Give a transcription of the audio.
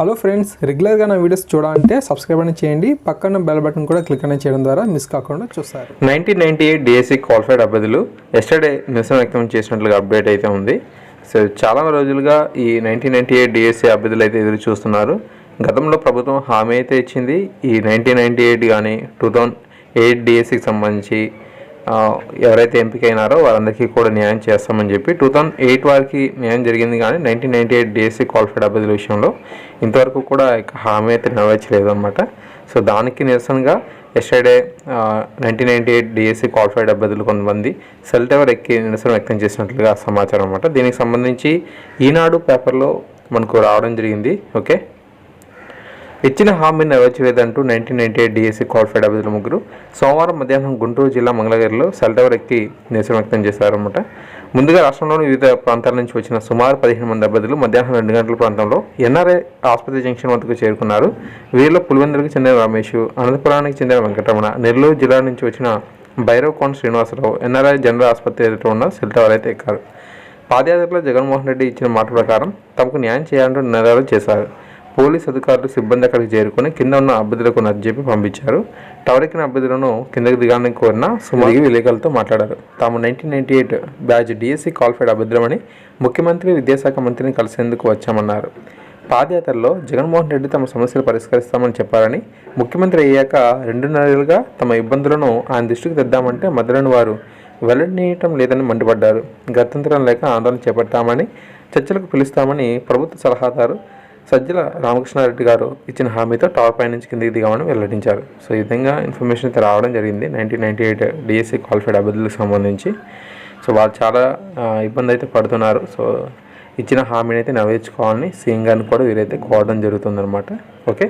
Hello friends రెగ్యులర్గా నా videos చూడాలంటే సబ్స్క్రైబ్ అని చేయండి. పక్కన బెల్ బటన్ కూడా క్లిక్ అనేది చేయడం ద్వారా మిస్ కాకుండా చూస్తారు. Nineteen ninety eight DSC qualified అభ్యర్థులు ఎస్టర్డే నిరసన వ్యక్తం చేసినట్లుగా అప్డేట్ అయితే ఉంది. సో చాలా రోజులుగా ఈ నైన్టీన్ నైన్టీ ఎయిట్ డిఎస్సి అభ్యర్థులు అయితే ఎదురు చూస్తున్నారు. గతంలో ప్రభుత్వం హామీ అయితే ఇచ్చింది. ఈ నైన్టీన్ నైన్టీ ఎయిట్ కానీ టూ థౌజండ్ ఎయిట్ డిఎస్సికి సంబంధించి ఎవరైతే ఎంపికైనారో వారందరికీ కూడా న్యాయం చేస్తామని చెప్పి టూ థౌజండ్ ఎయిట్ వారికి న్యాయం జరిగింది కానీ nineteen ninety eight DSC qualified అభ్యర్థుల విషయంలో ఇంతవరకు కూడా హామీ అయితే నెరవేర్చలేదు అనమాట సో దానికి నిరసనగా yesterday nineteen ninety eight DSC qualified అభ్యర్థులు కొంతమంది సెల్ టవర్ ఎక్కి నిరసన వ్యక్తం చేసినట్లుగా సమాచారం అనమాట దీనికి సంబంధించి ఈనాడు పేపర్లో మనకు రావడం జరిగింది. ఓకే? ఇచ్చిన హామీని నెరవేర్చలేదంటూ nineteen ninety eight DSC qualified అభ్యర్థుల ముగ్గురు సోమవారం మధ్యాహ్నం గుంటూరు జిల్లా మంగళగిరిలో సెల్ ఎక్కి నిరసన వ్యక్తం చేశారన్నమాట. ముందుగా రాష్ట్రంలోని వివిధ ప్రాంతాల నుంచి వచ్చిన సుమారు పదిహేను మంది అభ్యర్థులు మధ్యాహ్నం రెండు గంటల ప్రాంతంలో ఎన్ఆర్ఐ ఆసుపత్రి జంక్షన్ వద్దకు చేరుకున్నారు. వీరిలో పులివెందులకు చెందిన రమేష్ అనంతపురానికి చెందిన వెంకటరమణ నెల్లూరు జిల్లా నుంచి వచ్చిన భైరవ్ కోన్ శ్రీనివాసరావు ఎన్ఆర్ఐ జనరల్ ఆసుపత్రి ఎదుట ఉన్న సెల్టవర్ అయితే ఎక్కారు. పాదయాత్రలో జగన్మోహన్ రెడ్డి ఇచ్చిన మాట ప్రకారం తమకు న్యాయం చేయాలంటూ నినాదాలు చేశారు. పోలీస్ అధికారులు సిబ్బంది అక్కడికి చేరుకుని కింద ఉన్న అభ్యర్థులకు నచ్చజెప్పి పంపించారు. టవర్ ఎక్కిన అభ్యర్థులను కిందకి దిగాలని కోరిన సుమారు విలేకరులతో మాట్లాడారు. తాము nineteen ninety eight batch DSC qualified అభ్యర్థులమని ముఖ్యమంత్రి విద్యాశాఖ మంత్రిని కలిసేందుకు వచ్చామన్నారు. పాదయాత్రలో జగన్మోహన్ రెడ్డి తమ సమస్యలు పరిష్కరిస్తామని చెప్పారని ముఖ్యమంత్రి అయ్యాక రెండున్నరేళ్ళుగా తమ ఇబ్బందులను ఆయన దృష్టికి తెద్దామంటే మధ్యలోని వారు వెల్లడినీయటం లేదని మండిపడ్డారు. గత్యంతరం లేక ఆందోళన చేపట్టామని చర్చలకు పిలుస్తామని ప్రభుత్వ సలహాదారు సజ్జల రామకృష్ణారెడ్డి గారు ఇచ్చిన హామీతో టవర్ పై నుంచి కిందికి దిగామని వెల్లడించారు. సో ఈ విధంగా ఇన్ఫర్మేషన్ అయితే రావడం జరిగింది. Nineteen ninety eight DSC qualified అభ్యర్థులకు సంబంధించి. సో వాళ్ళు చాలా ఇబ్బంది అయితే పడుతున్నారు. సో ఇచ్చిన హామీని అయితే నెరవేర్చుకోవాలని సీఎం గారిని కూడా వీరైతే కోరడం జరుగుతుందనమాట ఓకే?